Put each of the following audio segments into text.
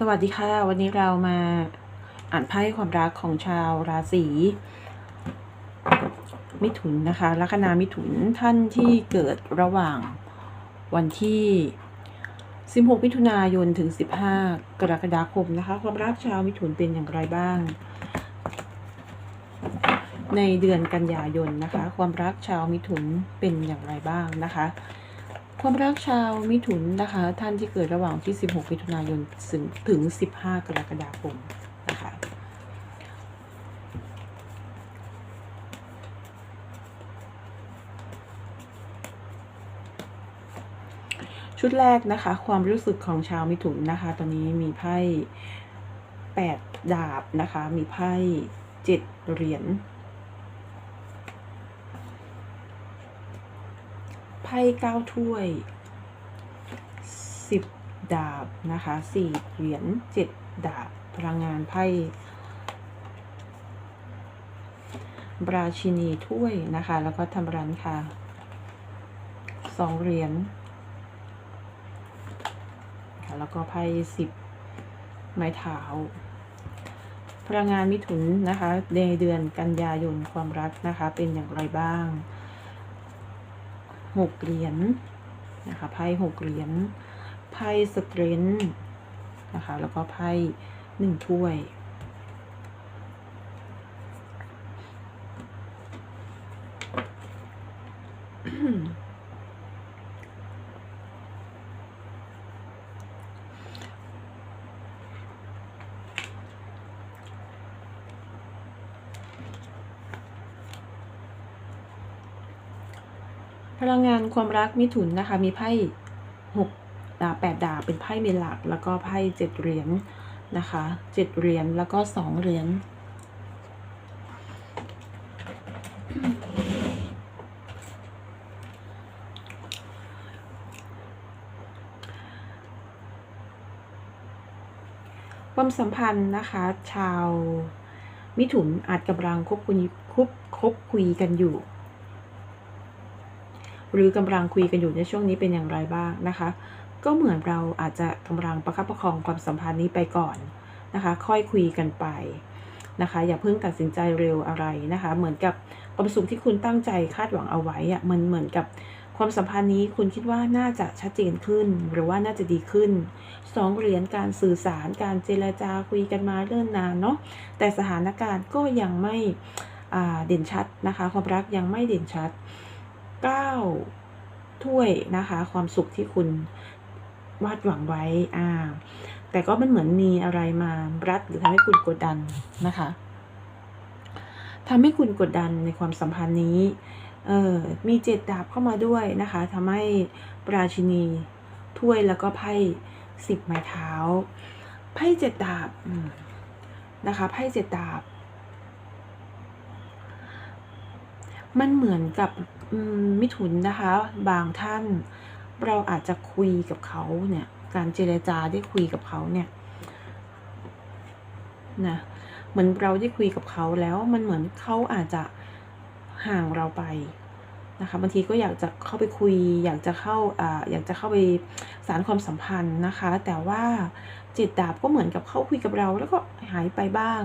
สวัสดีค่ะ วันนี้เรามาอ่านไพ่ความรักของชาวราศีมิถุนนะคะลัคนามิถุนท่านที่เกิดระหว่างวันที่ 16 มิถุนายนถึง 15 กรกฎาคมนะคะ ความรักชาวมิถุนเป็นอย่างไรบ้าง ในเดือนกันยายนนะคะ ความรักชาวมิถุนเป็นอย่างไรบ้างนะคะ ความรักชาวมิถุนนะคะ ท่านที่เกิดระหว่างที่ 16มิถุนายนถึงถึง 15 กรกฎาคมนะคะชุดแรกนะคะ ความรู้สึกของชาวมิถุนนะคะ ตอนนี้มีไพ่8ดาบนะคะ มีไพ่7เหรียญ ไพ่เก้าถ้วยสิบดาบนะคะสี่เหรียญเจ็ดดาบพลังงานไพ่บราชินีถ้วยนะคะ แล้วก็ทำรันค่ะสองเหรียญค่ะแล้วก็ไพ่สิบไม้เท้าพลังงานมิถุนนะคะในเดือนกันยายนความรักนะคะ เป็นอย่างไรบ้าง หกเหรียญนะคะไพ่หกเหรียญไพ่สเตรนนะคะแล้วก็ไพ่หนึ่งถ้วย พ ลังงานความรักมิถุนนะคะ มีไพ่หกดาบแปดดาบเป็นไพ่เมนหลัก แล้วก็ไพ่เจ็ดเหรียญนะคะเจ็ดเหรียญแล้วก็สองเหรียญความสัมพันธ์นะคะ ชาวมิถุนอาจกำลังคบคุยคบคบคุยกันอยู่ หรือกำลังคุยกันอยู่ในช่วงนี้เป็นอย่างไรบ้างนะคะ ก็เหมือนเราอาจจะกำลังประคับประคองความสัมพันธ์นี้ไปก่อนนะคะ ค่อยคุยกันไปนะคะ อย่าเพิ่งตัดสินใจเร็วอะไรนะคะ เหมือนกับความสุขที่คุณตั้งใจคาดหวังเอาไว้อะมันเหมือนกับความสัมพันธ์นี้คุณคิดว่าน่าจะชัดเจนขึ้น หรือว่าน่าจะดีขึ้นสองเหรียญการสื่อสารการเจรจาคุยกันมาเริ่นนานเนาะแต่สถานการณ์ก็ยังไม่เด่นชัดนะคะ ความรักยังไม่เด่นชัด 9 ถ้วยนะคะ ความสุขที่คุณวาดหวังไว้อ่าแต่ก็มันเหมือนมีอะไรมารัดหรือทำให้คุณกดดันนะคะทำให้คุณกดดันในความสัมพันธ์นี้เออมีเจ็ดดาบเข้ามาด้วยนะคะทำให้ปราชินีถ้วยแล้วก็ไพ่สิบไม้เท้า ไพ่เจ็ดดาบนะคะ ไพ่เจ็ดดาบ มันเหมือนกับ มิถุนนะคะ บางท่านเราอาจจะคุยกับเขาเนี่ย การเจรจาได้คุยกับเขาเนี่ยนะเหมือนเราได้คุยกับเขาแล้วมันเหมือนเขาอาจจะห่างเราไปนะคะบางทีก็อยากจะเข้าไปคุย อยากจะเข้าอ่าอยากจะเข้าไปสารความสัมพันธ์นะคะ แต่ว่า จิตดาบก็เหมือนกับเขาคุยกับเราแล้วก็หายไปบ้าง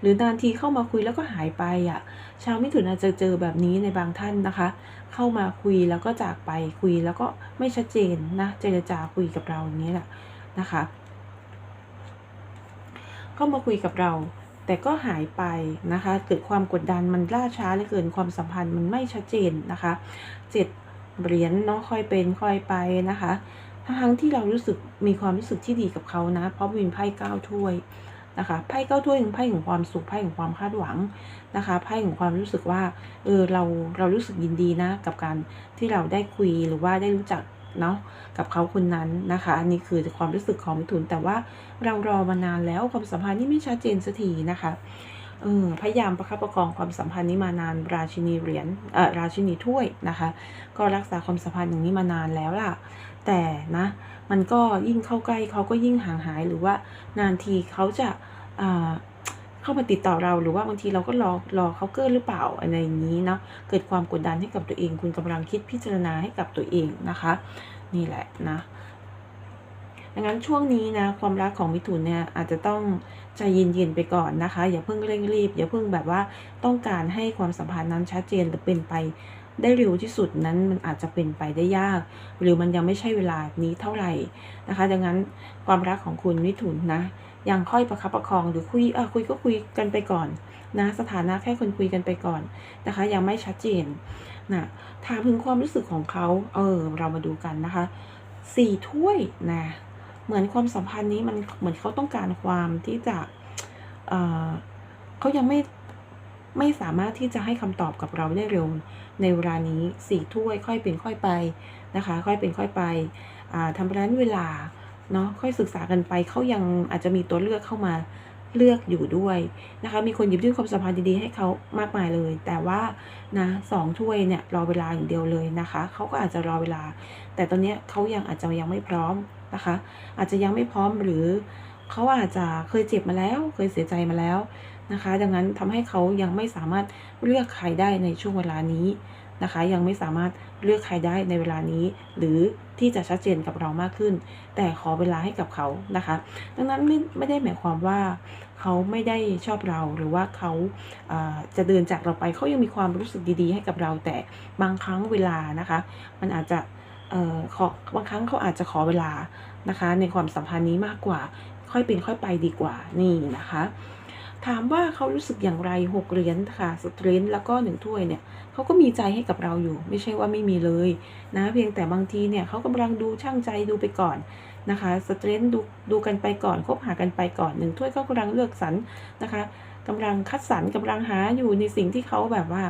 หรือนานทีเข้ามาคุยแล้วก็หายไปอะ ชาวมิถุนอาจจะเจอแบบนี้ในบางท่านนะคะ เข้ามาคุยแล้วก็จากไปคุยแล้วก็ไม่ชัดเจนนะเจรจาคุยกับเราอย่างนี้แหละนะคะเข้ามาคุยกับเรา แต่ก็หายไปนะคะ เกิดความกดดันมันล่าช้าเหลือเกินความสัมพันธ์มันไม่ชัดเจนนะคะเจ็ดเหรียญเนาะค่อยเป็นค่อยไปนะคะ ทั้งที่เรารู้สึกมีความรู้สึกที่ดีกับเขานะ เพราะวินไพ่เก้าถ้วยนะคะไพ่เก้าถ้วยเป็นไพ่ของความสุขไพ่ของความคาดหวังนะคะไพ่ของความรู้สึกว่าเออเราเรารู้สึกยินดีนะ กับการที่เราได้คุยหรือว่าได้รู้จักเนาะกับเขาคนนั้นนะคะ อันนี้คือความรู้สึกของมิถุนแต่ว่าเรารอมานานแล้วความสัมพันธ์นี่ไม่ชัดเจนสักทีนะคะเออพยายามประคับประคองความสัมพันธ์นี้มานานราชินีเหรียญเอ่อราชินีถ้วยนะคะ ก็รักษาความสัมพันธ์อย่างนี้มานานแล้วล่ะ แต่นะ มันก็ยิ่งเข้าใกล้เขาก็ยิ่งห่างหายหรือว่านานทีเขาจะเข้ามาติดต่อเราหรือว่าบางทีเราก็รอรอเขาเกินหรือเปล่าอะไรอย่างนี้เนาะเกิดความกดดันให้กับตัวเอง คุณกำลังคิดพิจารณาให้กับตัวเองนะคะ นี่แหละนะดังนั้นช่วงนี้นะความรักของมิถุนเนี่ยอาจจะต้องใจเย็นๆไปก่อนนะคะ อย่าเพิ่งเร่งรีบ อย่าเพิ่งแบบว่าต้องการให้ความสัมพันธ์นั้นชัดเจนหรือเป็นไป ได้เร็วที่สุดนั้นมันอาจจะเป็นไปได้ยาก หรือมันยังไม่ใช่เวลานี้เท่าไหร่นะคะ ดังนั้นความรักของคุณมิถุนนะยังค่อยประคับประคองหรือคุยอะคุยก็คุยกันไปก่อนนะสถานะแค่คนคุยกันไปก่อนนะคะ ยังไม่ชัดเจนนะถามถึงความรู้สึกของเขาเออเรามาดูกันนะคะสี่ถ้วยนะเหมือนความสัมพันธ์นี้มันเหมือนเขาต้องการความที่จะเออเขายังไม่ไม่สามารถที่จะให้คำตอบกับเราได้เร็ว ในเวลานี้สี่ถ้วยค่อยเป็นค่อยไปนะคะ ค่อยเป็นค่อยไปทำร้านเวลาเนาะค่อยศึกษากันไปเขายังอาจจะมีตัวเลือกเข้ามาเลือกอยู่ด้วยนะคะ มีคนหยิบยื่นความสัมพันธ์ดีๆให้เขามากมายเลย แต่ว่านะสองถ้วยเนี่ยรอเวลาอย่างเดียวเลยนะคะ เขาก็อาจจะรอเวลา แต่ตอนนี้เขายังอาจจะยังไม่พร้อมนะคะ อาจจะยังไม่พร้อมหรือเขาอาจจะเคยเจ็บมาแล้ว เคยเสียใจมาแล้ว นะคะ ดังนั้นทำให้เขายังไม่สามารถเลือกใครได้ในช่วงเวลานี้นะคะ ยังไม่สามารถเลือกใครได้ในเวลานี้ หรือที่จะชัดเจนกับเรามากขึ้น แต่ขอเวลาให้กับเขานะคะ ดังนั้นไม่ไม่ได้หมายความว่าเขาไม่ได้ชอบเราหรือว่าเขาจะเดินจากเราไปเขายังมีความรู้สึกดีๆ ให้กับเรา แต่บางครั้งเวลานะคะ มันอาจจะขอบางครั้งเขาอาจจะขอเวลานะคะ ในความสัมพันธ์นี้มากกว่า ค่อยเป็นค่อยไปดีกว่านี่นะคะ ถามว่าเขารู้สึกอย่างไรหกเหรียญค่ะสตรนแล้วก็หนึ่งถ้วยเนี่ยเขาก็มีใจให้กับเราอยู่ ไม่ใช่ว่าไม่มีเลยนะเพียงแต่บางทีเนี่ยเขากำลังดูช่างใจดูไปก่อนนะคะสเตรนดูดูกันไปก่อนคบหากันไปก่อนหนึ่งถ้วยเขากำลังเลือกสรรนะคะกำลังคัดสรรกำลังหาอยู่ในสิ่งที่เขาแบบว่า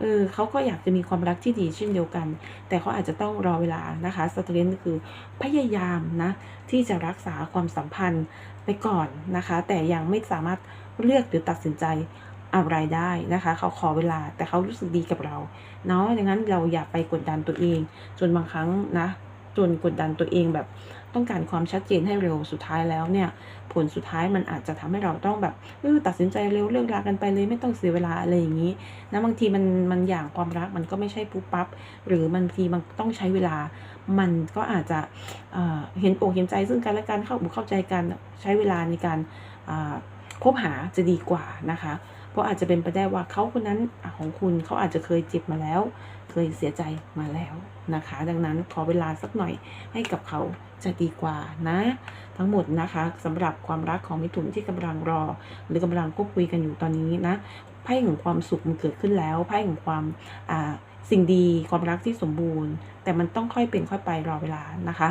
เออเขาก็อยากจะมีความรักที่ดีเช่นเดียวกัน แต่เขาอาจจะต้องรอเวลานะคะสเตรนคือพยายามนะที่จะรักษาความสัมพันธ์ไปก่อนนะคะ แต่ยังไม่สามารถ เลือกหรือตัดสินใจอะไรได้นะคะ เขาขอเวลาแต่เขารู้สึกดีกับเราเนาะดังนั้นเราอย่าไปกดดันตัวเอง จนบางครั้งนะจนกดดันตัวเองแบบต้องการความชัดเจนให้เร็วสุดท้ายแล้วเนี่ย ผลสุดท้ายมันอาจจะทำให้เราต้องแบบเออตัดสินใจเร็วเลิกลากันไปเลยไม่ต้องเสียเวลาอะไรอย่างนี้นะบางทีมันมันอย่างความรักมันก็ไม่ใช่ปุ๊บปั๊บหรือบางทีมันต้องใช้เวลา มันก็อาจจะเเห็นอกเห็นใจซึ่งกันและกันเข้าบุเข้าใจกันใช้เวลาในการ คบหาจะดีกว่านะคะ เพราะอาจจะเป็นไปได้ว่าเขาคนนั้นของคุณเขาอาจจะเคยเจ็บมาแล้ว เคยเสียใจมาแล้วนะคะ ดังนั้นขอเวลาสักหน่อยให้กับเขาจะดีกว่านะ ทั้งหมดนะคะสำหรับความรักของมิถุนที่กำลังรอ หรือกำลังคบคุยกันอยู่ตอนนี้นะไพ่ของความสุขมันเกิดขึ้นแล้วไพ่ของความอ่า สิ่งดีความรักที่สมบูรณ์ แต่มันต้องค่อยเป็นค่อยไปรอเวลานะคะ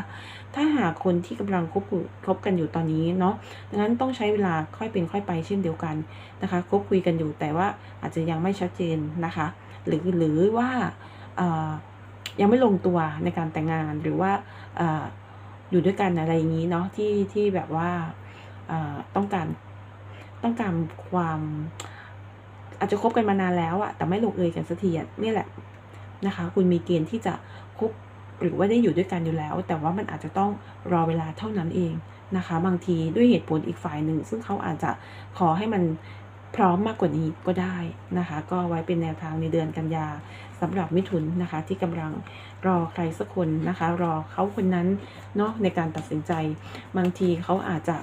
ถ้าหากคนที่กำลังคบคบกันอยู่ตอนนี้เนาะดังนั้นต้องใช้เวลาค่อยเป็นค่อยไปเช่นเดียวกันนะคะคบคุยกันอยู่แต่ว่าอาจจะยังไม่ชัดเจนนะคะ หรือหรือว่ายังไม่ลงตัวในการแต่งงานหรือว่าอยู่ด้วยกันอะไรอย่างนี้เนาะที่ที่แบบว่าต้องการต้องการความอาจจะคบกันมานานแล้วอะแต่ไม่ลงเอยกันสักทีนี่แหละ นะคะ คุณมีเกณฑ์ที่จะคบหรือว่าได้อยู่ด้วยกันอยู่แล้ว แต่ว่ามันอาจจะต้องรอเวลาเท่านั้นเองนะคะ บางทีด้วยเหตุผลอีกฝ่ายหนึ่ง ซึ่งเขาอาจจะขอให้มันพร้อมมากกว่านี้ก็ได้นะคะ ก็ไว้เป็นแนวทางในเดือนกันยาสำหรับมิถุนนะคะ ที่กำลังรอใครสักคนนะคะ รอเขาคนนั้นเนาะในการตัดสินใจ บางทีเขาอาจจะ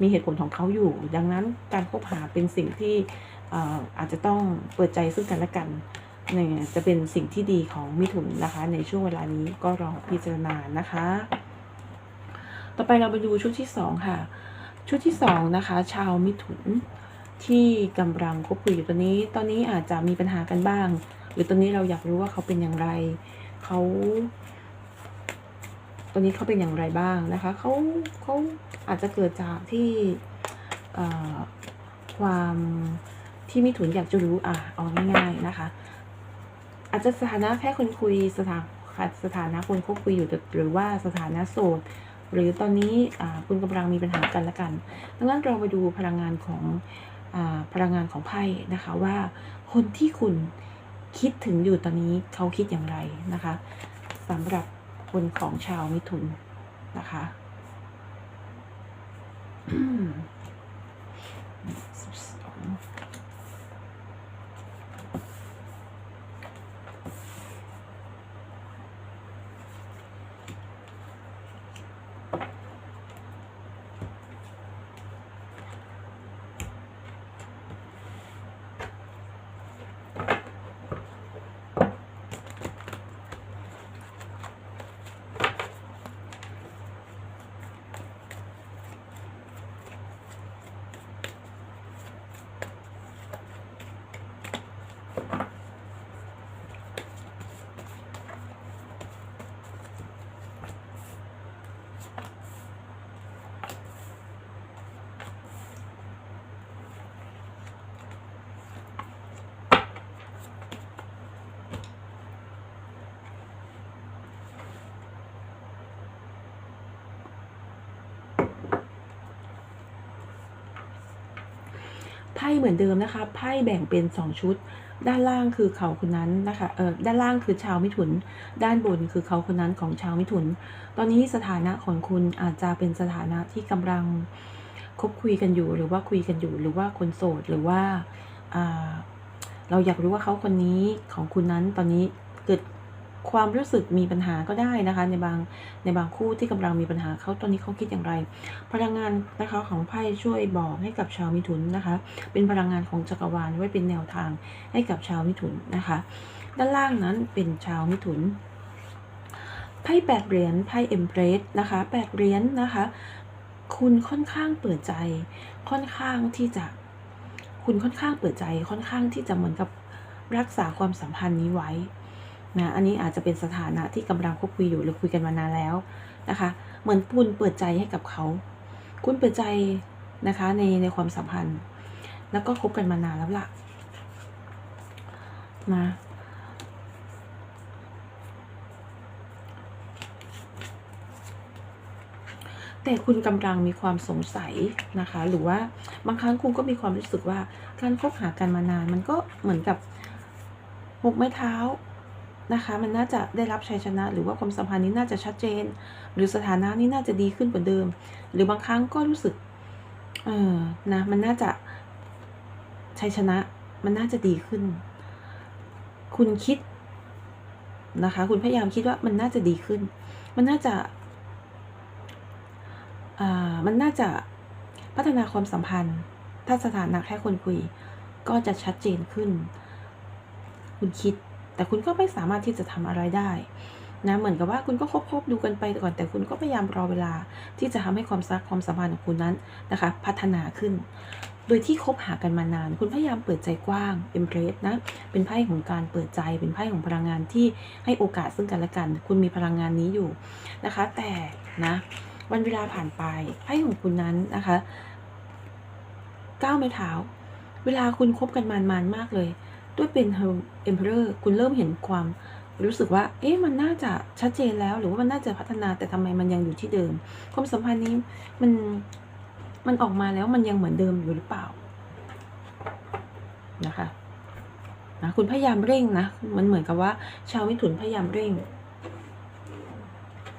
มีเหตุผลของเขาอยู่ ดังนั้นการคบหาเป็นสิ่งที่อาจจะต้องเปิดใจซึ่งกันและกัน เนี่ยจะเป็นสิ่งที่ดีของมิถุนนะคะ ในช่วงเวลานี้ก็รอพิจารณานะคะ ต่อไปเราไปดูชุดที่สองค่ะ ชุดที่สองนะคะ ชาวมิถุนที่กำลังคบคุยอยู่ตอนนี้ ตอนนี้อาจจะมีปัญหากันบ้าง หรือตอนนี้เราอยากรู้ว่าเขาเป็นอย่างไรเขาตอนนี้เขาเป็นอย่างไรบ้างนะคะเขาเขาอาจจะเกิดจากที่ความที่มิถุนอยากจะรู้อะเอาง่ายๆนะคะ อาจจะสถานะแค่คนคุยสถานสถานะคนคบคุยอยู่หรือว่าสถานะโสดหรือตอนนี้คุณกำลังมีปัญหากันละกันดังนั้นเราไปดูพลังงานของพลังงานของไพ่นะคะว่าคนที่คุณคิดถึงอยู่ตอนนี้เขาคิดอย่างไรนะคะสำหรับคนของชาวมิถุนนะคะไพ่เหมือนเดิมนะคะ ไพ่แบ่งเป็น 2 ชุด ด้านล่างคือเขาคนนั้นนะคะเออด้านล่างคือชาวมิถุน ด้านบนคือเขาคนนั้นของชาวมิถุน ตอนนี้สถานะของคุณอาจจะเป็นสถานะที่กำลังคบคุยกันอยู่ หรือว่าคุยกันอยู่ หรือว่าคนโสด หรือว่าอ่าเราอยากรู้ว่าเขาคนนี้ของคุณนั้นตอนนี้เกิด ความรู้สึกมีปัญหาก็ได้นะคะ ในบางในบางคู่ที่กำลังมีปัญหาเขาตอนนี้เขาคิดอย่างไร พลังงานนะคะของไพ่ช่วยบอกให้กับชาวมิถุนนะคะ เป็นพลังงานของจักรวาลไว้เป็นแนวทางให้กับชาวมิถุนนะคะ ด้านล่างนั้นเป็นชาวมิถุนไพ่แปดเหรียญไพ่เอ็มเพรสนะคะแปดเหรียญนะคะ คุณค่อนข้างเปิดใจ ค่อนข้างที่จะ คุณค่อนข้างเปิดใจ ค่อนข้างที่จะเหมือนกับรักษาความสัมพันธ์นี้ไว้ นะอันนี้อาจจะเป็นสถานะที่กำลังคบคุยอยู่หรือคุยกันมานานแล้วนะคะ เหมือนคุณเปิดใจให้กับเขา คุณเปิดใจนะคะในในความสัมพันธ์ แล้วก็คบกันมานานแล้วล่ะนะแต่คุณกำลังมีความสงสัยนะคะ หรือว่าบางครั้งคุณก็มีความรู้สึกว่าการคบหากันมานาน มันก็เหมือนกับหกไม้เท้า นะคะมันน่าจะได้รับชัยชนะ หรือว่าความสัมพันธ์นี้น่าจะชัดเจน หรือสถานะนี้น่าจะดีขึ้นกว่าเดิม หรือบางครั้งก็รู้สึกเออนะมันน่าจะชัยชนะมันน่าจะดีขึ้น คุณคิดนะคะ คุณพยายามคิดว่ามันน่าจะดีขึ้น มันน่าจะอ่ามันน่าจะพัฒนาความสัมพันธ์ ถ้าสถานะแค่คนคุย ก็จะชัดเจนขึ้น คุณคิด แต่คุณก็ไม่สามารถที่จะทำอะไรได้นะเหมือนกับว่าคุณก็คบๆดูกันไปก่อนแต่คุณก็พยายามรอเวลาที่จะทำให้ความซักความสัมพันธ์ของคุณนั้นนะคะ พัฒนาขึ้น โดยที่คบหากันมานาน คุณพยายามเปิดใจกว้าง e m p r e s s นะเป็นไพ่ของการเปิดใจเป็นไพ่ของพลังงานที่ให้โอกาสซึ่งกันและกัน คุณมีพลังงานนี้อยู่นะคะ แต่นะวันเวลาผ่านไปไพ่ของคุณนั้นนะคะก้าวไม้เท้า เวลาคุณคบกันมานๆมากเลย ด้วยเป็น Emperor คุณเริ่มเห็นความรู้สึกว่า เอ๊ะ มันน่าจะชัดเจนแล้ว หรือว่ามันน่าจะพัฒนา แต่ทำไมมันยังอยู่ที่เดิม ความสัมพันธ์นี้มัน มันออกมาแล้วมันยังเหมือนเดิมอยู่หรือเปล่า นะคะนะคุณพยายามเร่งนะ มันเหมือนกับว่า ชาวมิถุนพยายามเร่ง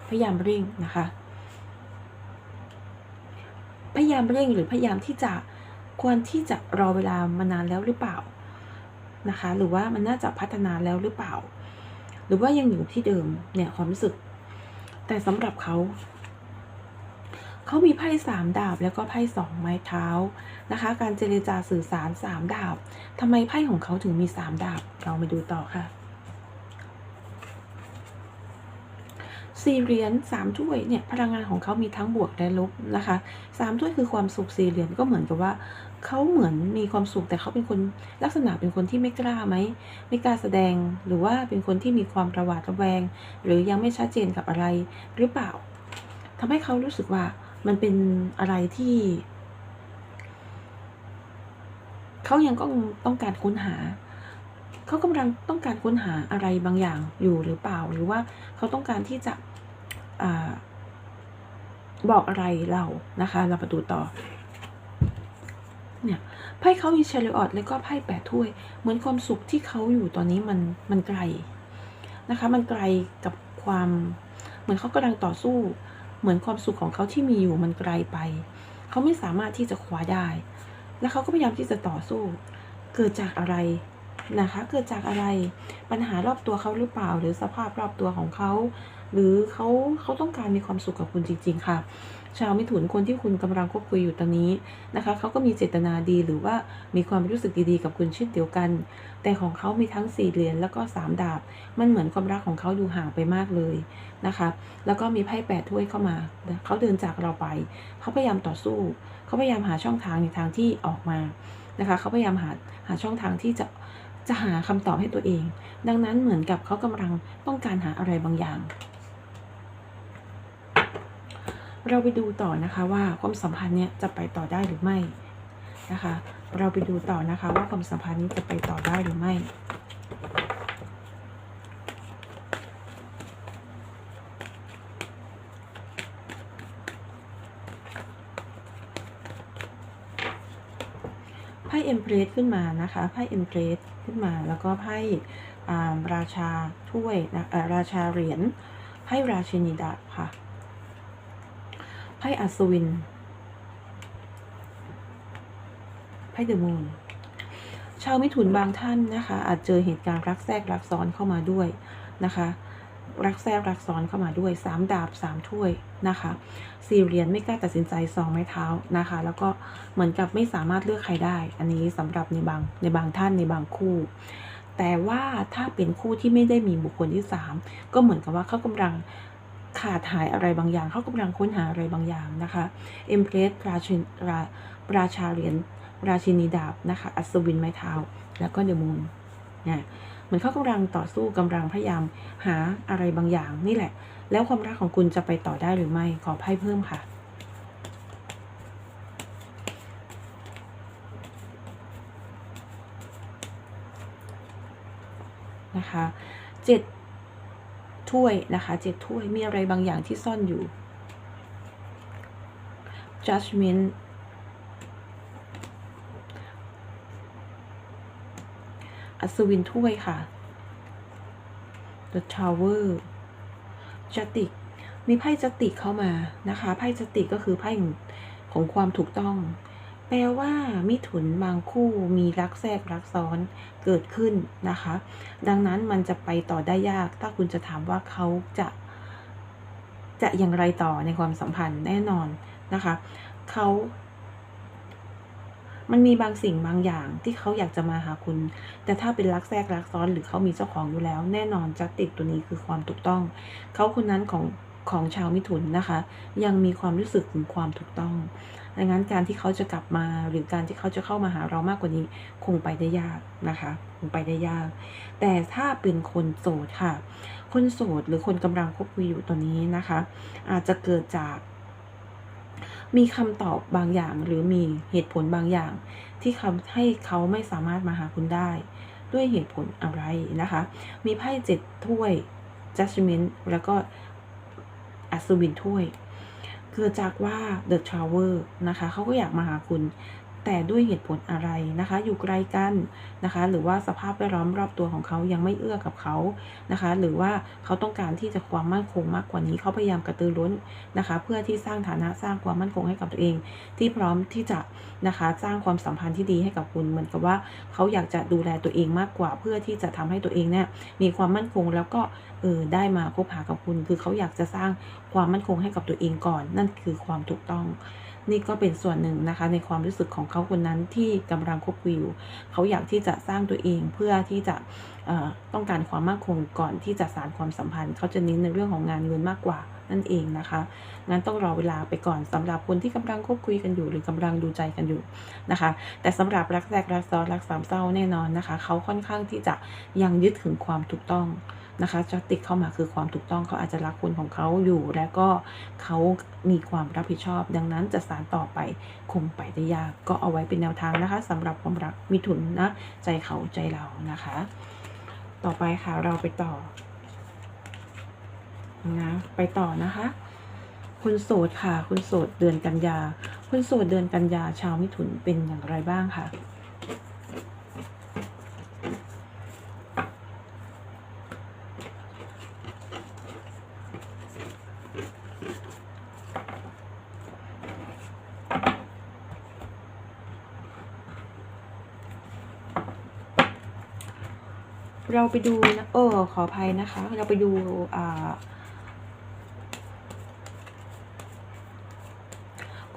พยายามเร่งนะคะ พยายามเร่งหรือพยายามที่จะ ควรที่จะรอเวลามานานแล้วหรือเปล่า นะคะ หรือว่ามันน่าจะพัฒนาแล้วหรือเปล่า หรือว่ายังอยู่ที่เดิมเนี่ยความรู้สึก แต่สำหรับเขาเขามีไพ่สามดาบแล้วก็ไพ่สองไม้เท้านะคะ การเจรจาสื่อสารสามดาบทำไมไพ่ของเขาถึงมีสามดาบ เรามาดูต่อค่ะสี่เหรียญสามถ้วยเนี่ยพลังงานของเขามีทั้งบวกและลบนะคะสามถ้วยคือความสุขสี่เหรียญก็เหมือนกับว่า เขาเหมือนมีความสุขแต่เขาเป็นคนลักษณะเป็นคนที่ไม่กล้าไหมไม่กล้าแสดง หรือว่าเป็นคนที่มีความระหวาดระแวง หรือยังไม่ชัดเจนกับอะไรหรือเปล่าทำให้เขารู้สึกว่ามันเป็นอะไรที่เขายังก็ต้องการค้นหา เขากำลังต้องการค้นหาอะไรบางอย่างอยู่หรือเปล่า หรือว่าเขาต้องการที่จะอบอกอะไรเรานะคะ เรามาดูต่อ เนี่ยไพ่เขามีเชลิออดแล้วก็ไพ่แปดถ้วย เหมือนความสุขที่เขาอยู่ตอนนี้มันมันไกลนะคะ มันไกลกับความ เหมือนเขากำลังต่อสู้ เหมือนความสุขของเขาที่มีอยู่มันไกลไป เขาไม่สามารถที่จะคว้าได้ แล้วเขาก็พยายามที่จะต่อสู้ เกิดจากอะไรนะคะ เกิดจากอะไรปัญหารอบตัวเขาหรือเปล่า หรือสภาพรอบตัวของเขา หรือเขาเขาต้องการมีความสุขกับคุณจริง ๆ ค่ะ ชาวมิถุนคนที่คุณกำลังคบคุยอยู่ตอนนี้นะคะเขาก็มีเจตนาดีหรือว่ามีความรู้สึกดีๆกับคุณเช่นเดียวกัน แต่ของเขามีทั้งสี่เหรียญแล้วก็สามดาบ มันเหมือนความรักของเขาดูห่างไปมากเลยนะคะแล้วก็มีไพ่แปดถ้วยเข้ามาเขาเดินจากเราไป เขาพยายามต่อสู้ เขาพยายามหาช่องทางในทางที่ออกมานะคะเขาพยายามหาหาช่องทางที่จะจะหาคำตอบให้ตัวเอง ดังนั้นเหมือนกับเขากำลังต้องการหาอะไรบางอย่าง เราไปดูต่อนะคะว่าความสัมพันธ์เนี้ยจะไปต่อได้หรือไม่นะคะ เราไปดูต่อนะคะว่าความสัมพันธ์นี้จะไปต่อได้หรือไม่ไพ่เอ็มเพรสขึ้นมานะคะไพ่เอ็มเพรสขึ้นมาแล้วก็ไพ่ราชาถ้วยนะราชาเหรียญไพ่ราชินีดาบค่ะ พ่อัศวิน ไพ่เดอะมูนชาวมิถุนบางท่านนะคะ อาจเจอเหตุการณ์รักแทรกรักซ้อนเข้ามาด้วยนะคะ รักแทรกรักซ้อนเข้ามาด้วยสามดาบสามถ้วยนะคะสี่เหรียญไม่กล้าตัดสินใจสองไม้เท้านะคะ แล้วก็เหมือนกับไม่สามารถเลือกใครได้ อันนี้สำหรับในบางในบางท่านในบางคู่แต่ว่าถ้าเป็นคู่ที่ไม่ได้มีบุคคลที่สามก็เหมือนกับว่าเขากำลัง ขาดหายอะไรบางอย่าง เขากำลังค้นหาอะไรบางอย่างนะคะเอ็มเพรสราชินราราชาเหรียญราชินีดาบนะคะอัศวินไม้เท้า แล้วก็เดมูนนะเหมือนเขากำลังต่อสู้กำลังพยายามหาอะไรบางอย่างนี่แหละ แล้วความรักของคุณจะไปต่อได้หรือไม่ขอไพ่เพิ่มค่ะนะคะเจ็ด ถ้วยนะคะเจ็ดถ้วยมีอะไรบางอย่างที่ซ่อนอยู่ judgment อัศวินถ้วยค่ะ The Tower จติก มีไพ่จติกเข้ามานะคะ ไพ่จติกก็คือไพ่ของของความถูกต้อง แปลว่ามิถุนบางคู่มีรักแทรกรักซ้อนเกิดขึ้นนะคะ ดังนั้นมันจะไปต่อได้ยาก ถ้าคุณจะถามว่าเขาจะจะอย่างไรต่อในความสัมพันธ์แน่นอนนะคะเขามันมีบางสิ่งบางอย่างที่เขาอยากจะมาหาคุณ แต่ถ้าเป็นรักแทรกรักซ้อนหรือเขามีเจ้าของอยู่แล้ว แน่นอนจะติดตัวนี้คือความถูกต้อง เขาคนนั้นของของชาวมิถุนนะคะ ยังมีความรู้สึกถึงความถูกต้อง ดังนั้นการที่เขาจะกลับมาหรือการที่เขาจะเข้ามาหาเรามากกว่านี้คงไปได้ยากนะคะคงไปได้ยาก แต่ถ้าเป็นคนโสดค่ะ คนโสดหรือคนกำลังคบคุยอยู่ตัวนี้นะคะ อาจจะเกิดจาก มีคำตอบบางอย่างหรือมีเหตุผลบางอย่าง ที่ทำให้เขาไม่สามารถมาหาคุณได้ ด้วยเหตุผลอะไรนะคะ มีไพ่เจ็ดถ้วย judgment แล้วก็อัศวินถ้วย เกิดจากว่า The Tower นะคะเขาก็อยากมาหาคุณ แต่ด้วยเหตุผลอะไรนะคะ อยู่ไกลกันนะคะ หรือว่าสภาพแวดล้อมรอบตัวของเขายังไม่เอื้อกับเขานะคะ หรือว่าเขาต้องการที่จะความมั่นคงมากกว่านี้เขาพยายามกระตือร้นนะคะ เพื่อที่สร้างฐานะสร้างความมั่นคงให้กับตัวเอง ที่พร้อมที่จะนะคะสร้างความสัมพันธ์ที่ดีให้กับคุณเหมือนกับว่าเขาอยากจะดูแลตัวเองมากกว่า เพื่อที่จะทำให้ตัวเองเนี่ยมีความมั่นคงแล้วก็เออได้มาคบหากับคุณ คือเขาอยากจะสร้างความมั่นคงให้กับตัวเองก่อน นั่นคือความถูกต้อง นี่ก็เป็นส่วนหนึ่งนะคะ ในความรู้สึกของเขาคนนั้นที่กำลังคบคุยอยู่เขาอยากที่จะสร้างตัวเองเพื่อที่จะต้องการความมั่นคงก่อนที่จะสานความสัมพันธ์ เขาจะเน้นในเรื่องของงานเงินมากกว่านั่นเองนะคะ งั้นต้องรอเวลาไปก่อนสำหรับคนที่กำลังคบคุยกันอยู่ หรือกำลังดูใจกันอยู่นะคะ แต่สำหรับรักแรกรักซ้อนรักสามเศร้าแน่นอนนะคะ เขาค่อนข้างที่จะยังยึดถึงความถูกต้อง นะคะจะติดเข้ามาคือความถูกต้องเขาอาจจะรักคนของเขาอยู่ และก็เขามีความรับผิดชอบ ดังนั้นจะสานต่อไปคงไปได้ยากก็เอาไว้เป็นแนวทางนะคะสำหรับความรักมิถุนนะใจเขาใจเรานะคะ ต่อไปค่ะเราไปต่อนะไปต่อนะคะคุณโสดค่ะ คุณโสดเดือนกันยา คุณโสดเดือนกันยาชาวมิถุนเป็นอย่างไรบ้างค่ะ เราไปดูนะเออขออภัยนะคะ เราไปดูอ่า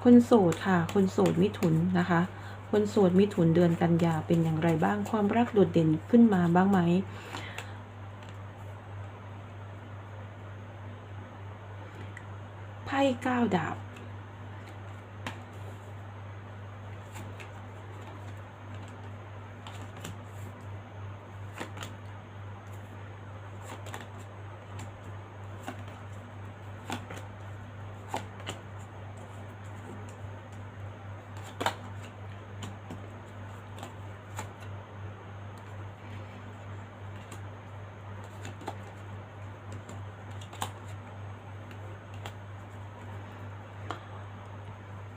คนโสดค่ะ คนโสดมิถุนนะคะ คนโสดมิถุนเดือนกันยาเป็นอย่างไรบ้างความรักโดดเด่นขึ้นมาบ้างไหมไพ่เก้าดาบ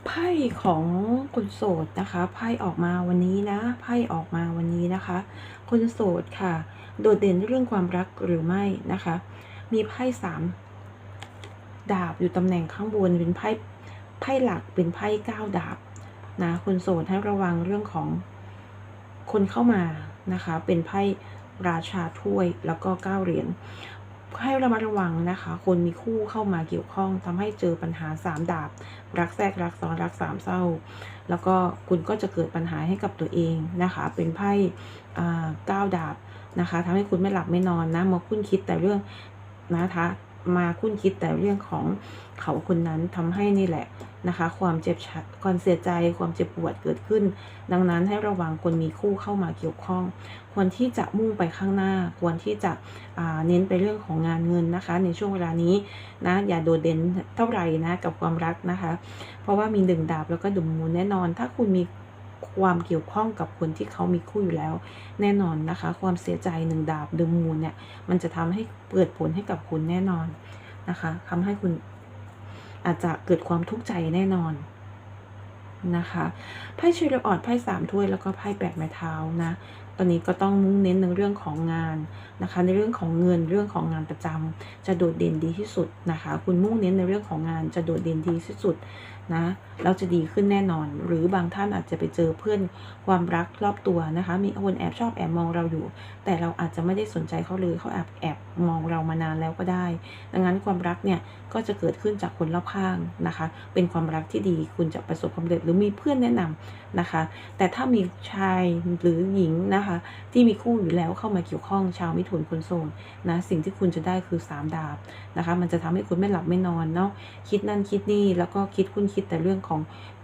ไพ่ของคนโสดนะคะไพ่ออกมาวันนี้นะไพ่ออกมาวันนี้นะคะ คนโสดค่ะ โดดเด่นเรื่องความรักหรือไม่นะคะ มีไพ่สามดาบอยู่ตำแหน่งข้างบนเป็นไพ่ไพ่หลักเป็นไพ่เก้าดาบนะคนโสดให้ระวังเรื่องของคนเข้ามานะคะ เป็นไพ่ราชาถ้วยแล้วก็เก้าเหรียญ ให้ระมัดระวังนะคะ คนมีคู่เข้ามาเกี่ยวข้องทำให้เจอปัญหาสามดาบ รักแทรกรักซ้อนรักสามเศร้า แล้วก็คุณก็จะเกิดปัญหาให้กับตัวเองนะคะ เป็นไพ่อ่าเก้าดาบนะคะทำให้คุณไม่หลับไม่นอนนะมาคุ้นคิดแต่เรื่องนะคะมาคุ้นคิดแต่เรื่องของเขาคนนั้นทำให้นี่แหละ นะคะ ความเจ็บชัดความเสียใจความเจ็บปวดเกิดขึ้น ดังนั้นให้ระวังคนมีคู่เข้ามาเกี่ยวข้อง ควรที่จะมุ่งไปข้างหน้า ควรที่จะเน้นไปเรื่องของงานเงินนะคะ ในช่วงเวลานี้นะอย่าโดดเด่นเท่าไหร่นะกับความรักนะคะ เพราะว่ามีดึงดาบแล้วก็ดุมมูลแน่นอน ถ้าคุณมีความเกี่ยวข้องกับคนที่เขามีคู่อยู่แล้ว แน่นอนนะคะ ความเสียใจหนึ่งดาบดึงมูลเนี่ยมันจะทำให้เปิดผลให้กับคุณแน่นอนนะคะทำให้คุณ อาจจะเกิดความทุกข์ใจแน่นอนนะคะไพ่เชลออดไพ่สามถ้วยแล้วก็ไพ่แปดไม้เท้านะตอนนี้ก็ต้องมุ่งเน้นในเรื่องของงานนะคะ ในเรื่องของเงินเรื่องของงานประจำจะโดดเด่นดีที่สุดนะคะ คุณมุ่งเน้นในเรื่องของงานจะโดดเด่นดีที่สุด นะเราจะดีขึ้นแน่นอน หรือบางท่านอาจจะไปเจอเพื่อนความรักรอบตัวนะคะ มีคนแอบชอบแอบมองเราอยู่ แต่เราอาจจะไม่ได้สนใจเขาเลยเขาแอบแอบมองเรามานานแล้วก็ได้ ดังนั้นความรักเนี่ยก็จะเกิดขึ้นจากคนรอบข้างนะคะ เป็นความรักที่ดีคุณจะประสบความสำเร็จหรือมีเพื่อนแนะนำนะคะ แต่ถ้ามีชายหรือหญิงนะคะ ที่มีคู่อยู่แล้วเข้ามาเกี่ยวข้องชาวมิถุนคนโสดนะสิ่งที่คุณจะได้คือ 3 ดาบนะคะ มันจะทำให้คุณไม่หลับไม่นอนเนาะคิดนั่นคิดนี่แล้วก็คิดคุณคิดแต่เรื่องของ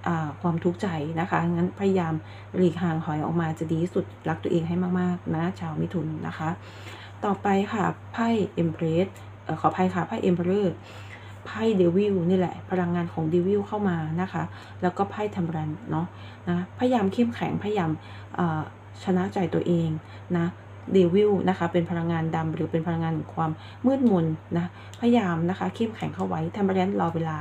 อความทุกข์ใจนะคะ งั้นพยายามหลีกห่างหอยออกมาจะดีที่สุดรักตัวเองให้มากๆนะชาวมิถุนนะคะ ต่อไปค่ะไพ่เอ็มเพรสขออภัยค่ะไพ่เอ็มเพรสไพ่เดวิลนี่แหละ พลังงานของเดวิลเข้ามานะคะ แล้วก็ไพ่ทัมรันเนาะนะพยายามเข้มแข็งพยายามชนะใจตัวเองนะ เดวิลนะคะเป็นพลังงานดำหรือเป็นพลังงานของความมืดมนนะพยายามนะคะเข้มแข็งเข้าไว้ทำเรนรอเวลา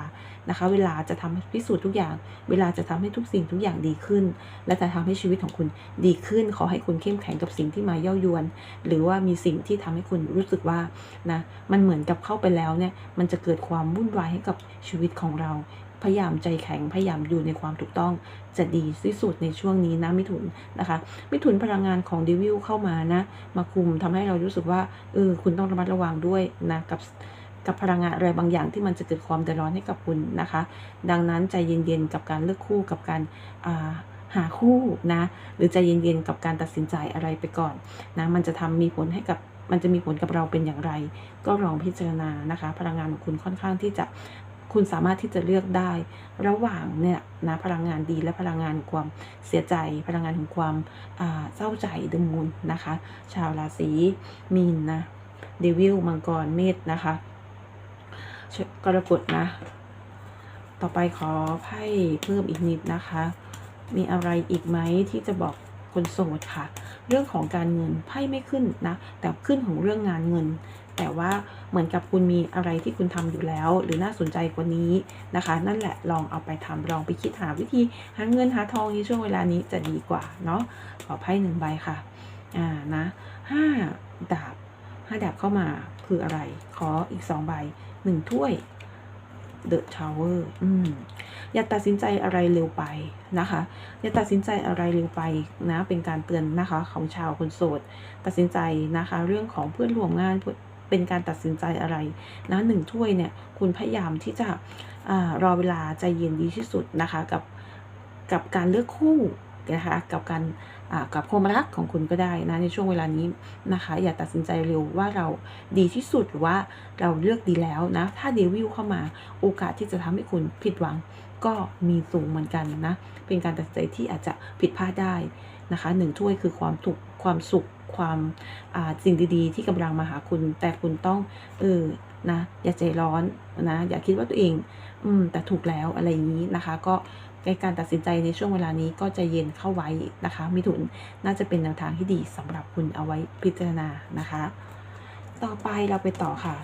นะคะ เวลาจะทำให้พิสูจน์ทุกอย่าง เวลาจะทำให้ทุกสิ่งทุกอย่างดีขึ้น และจะทำให้ชีวิตของคุณดีขึ้น ขอให้คุณเข้มแข็งกับสิ่งที่มาเย่ายวน หรือว่ามีสิ่งที่ทำให้คุณรู้สึกว่านะมันเหมือนกับเข้าไปแล้วเนี่ยมันจะเกิดความวุ่นวายให้กับชีวิตของเรา พยายามใจแข็งพยายามอยู่ในความถูกต้องจะดีที่สุดในช่วงนี้นะมิถุนนะคะ มิถุนพลังงานของเดวิลเข้ามานะ มาคุมทำให้เรารู้สึกว่าเออคุณต้องระมัดระวังด้วยนะกับกับพลังงานอะไรบางอย่างที่มันจะเกิดความเดือดร้อนให้กับคุณนะคะ ดังนั้นใจเย็นๆกับการเลือกคู่กับการาหาคู่นะ หรือใจเย็นๆกับการตัดสินใจอะไรไปก่อนนะมันจะทำมีผลให้กับมันจะมีผลกับเราเป็นอย่างไร ก็ลองพิจารณานะคะ พลังงานของคุณค่อนข้างที่จะ คุณสามารถที่จะเลือกได้ ระหว่างเนี่ยนะพลังงานดีและพลังงานความเสียใจ พลังงานของความเศร้าใจดมูลนะคะ ชาวราศีมีนนะเดวิลมังกรเมษนะคะกรกฎนะ ต่อไปขอไพ่เพิ่มอีกนิดนะคะ มีอะไรอีกไหมที่จะบอกคนโสดค่ะ เรื่องของการเงินไพ่ไม่ขึ้นนะ แต่ขึ้นของเรื่องงานเงิน แต่ว่าเหมือนกับคุณมีอะไรที่คุณทำอยู่แล้ว หรือน่าสนใจกว่านี้นะคะ นั่นแหละลองเอาไปทำลองไปคิดหาวิธีหาเงินหาทองในช่วงเวลานี้จะดีกว่าเนาะขอไพ่หนึ่งใบค่ะอ่านะห้าดาบห้าดาบเข้ามาคืออะไร ขออีกสองใบหนึ่งถ้วย The Tower อืมอย่าตัดสินใจอะไรเร็วไปนะคะ อย่าตัดสินใจอะไรเร็วไปนะ เป็นการเตือนนะคะ ของชาวคนโสด ตัดสินใจนะคะ เรื่องของเพื่อนร่วมงาน เป็นการตัดสินใจอะไรนะหนึ่งถ้วยเนี่ยคุณพยายามที่จะอรอเวลาใจเย็นดีที่สุดนะคะกับกับการเลือกคู่นะคะกับการกับความรักของคุณก็ได้นะในช่วงเวลานี้นะคะ อย่าตัดสินใจเร็วว่าเราดีที่สุดหรือว่าเราเลือกดีแล้วนะ ถ้าเดวิลเข้ามาโอกาสที่จะทำให้คุณผิดหวังก็มีสูงเหมือนกันนะ เป็นการตัดสินใจที่อาจจะผิดพลาดได้นะคะหนึ่งถ้วยคือความถูกความสุข ความสิ่งดีๆ ที่กำลังมาหาคุณ แต่คุณต้องเออนะอย่าใจร้อนนะอย่าคิดว่าตัวเอง อืมแต่ถูกแล้วอะไรอย่างนี้นะคะ ก็ในการตัดสินใจในช่วงเวลานี้ก็จะเย็นเข้าไว้นะคะมิถุนน่าจะเป็นแนวทางที่ดีสำหรับคุณเอาไว้พิจารณานะคะ ต่อไปเราไปต่อค่ะ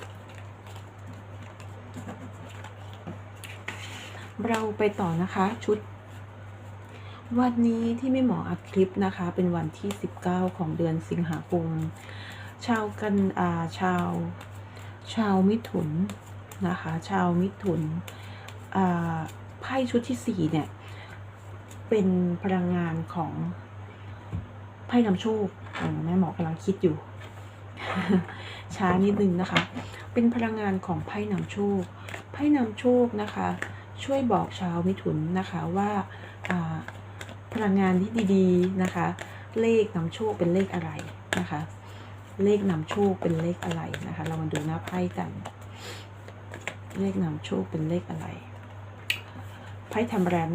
เราไปต่อนะคะชุด วันนี้ที่ไม่หมออัดคลิปนะคะ เป็นวันที่ 19 ของเดือนสิงหาคมชาวกันอาชาว ชาวมิถุนนะคะ ชาวมิถุนไพ่ชุดที่ 4 เนี่ย เป็นพลังงานของไพ่นำโชคแม่หมอกำลังคิดอยู่ ช้านิดนึงนะคะ เป็นพลังงานของไพ่นำโชค ไพ่นำโชคนะคะ ช่วยบอกชาวมิถุนนะคะว่า พลังงานที่ดีๆนะคะ เลขนำโชคเป็นเลขอะไรนะคะ เลขนำโชคเป็นเลขอะไรนะคะ เรามาดูหน้าไพ่กัน เลขนำโชคเป็นเลขอะไรไพ่ทำแรน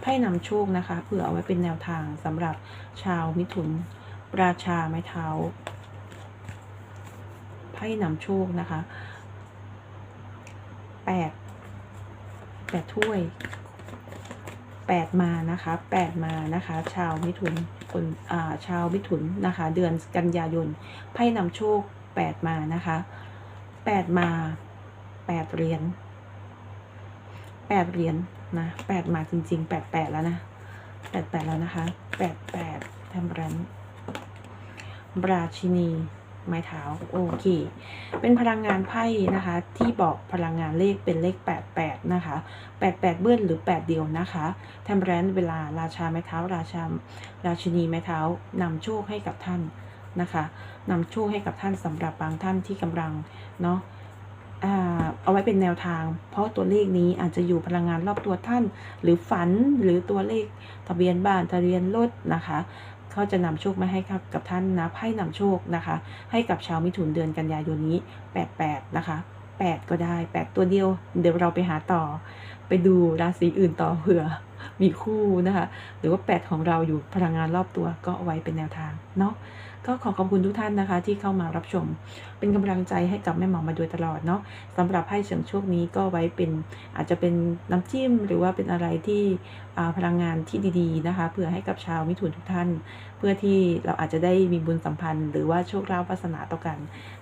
ไพ่นำโชคนะคะเผื่อเอาไว้เป็นแนวทางสำหรับชาวมิถุนราชาไม้เท้าไพ่นำโชคนะคะแปดแปดถ้วย แปดมานะคะแปดมานะคะ ชาวมิถุนคนอ่าชาวมิถุนนะคะ เดือนกันยายนไพ่นำโชคแปดมานะคะแปดมาแปดเหรียญแปดเหรียญนะแปดมาจริงๆแปดแล้วนะแปดแล้วนะคะแปดแทำรันราชินี ไม้เท้าโอเค เป็นพลังงานไพ่นะคะ ที่บอกพลังงานเลขเป็นเลข 88 นะคะ 88 เบิ้ลหรือ 8 เดียวนะคะแทมแรนเวลาราชาไม้เท้า ราชาราชินีไม้เท้านำโชคให้กับท่านนะคะนำโชคให้กับท่านสำหรับบางท่านที่กำลังเนาะเอาไว้เป็นแนวทาง เพราะตัวเลขนี้อาจจะอยู่พลังงานรอบตัวท่าน หรือฝันหรือตัวเลขทะเบียนบ้านทะเบียนรถนะคะ เขาจะนำโชคมาให้ครับกับท่านนะไพ่นำโชคนะคะ ให้กับชาวมิถุนเดือนกันยายนนี้ 88 นะคะ 8 ก็ได้ 8 ตัวเดียว เดี๋ยวเราไปหาต่อ ไปดูราศีอื่นต่อเผื่อมีคู่นะคะ หรือว่า 8 ของเราอยู่พลังงานรอบตัวก็เอาไว้เป็นแนวทางเนาะ ก็ขอขอบคุณทุกท่านนะคะ ที่เข้ามารับชม เป็นกำลังใจให้กับแม่หมอมาโดยตลอดเนาะสำหรับไพ่เฉิงโชคนี้ก็ไว้เป็นอาจจะเป็นน้ำจิ้มหรือว่าเป็นอะไรที่พลังงานที่ดีๆนะคะเผื่อให้กับชาวมิถุนทุกท่าน เพื่อที่เราอาจจะได้มีบุญสัมพันธ์ หรือว่าโชคลาภวาสนาต่อกัน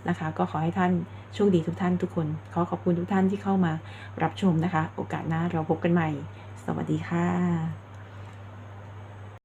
นะคะ ก็ขอให้ท่านโชคดีทุกท่านทุกคน ขอขอบคุณทุกท่านที่เข้ามารับชมนะคะ โอกาสหน้าเราพบกันใหม่ สวัสดีค่ะ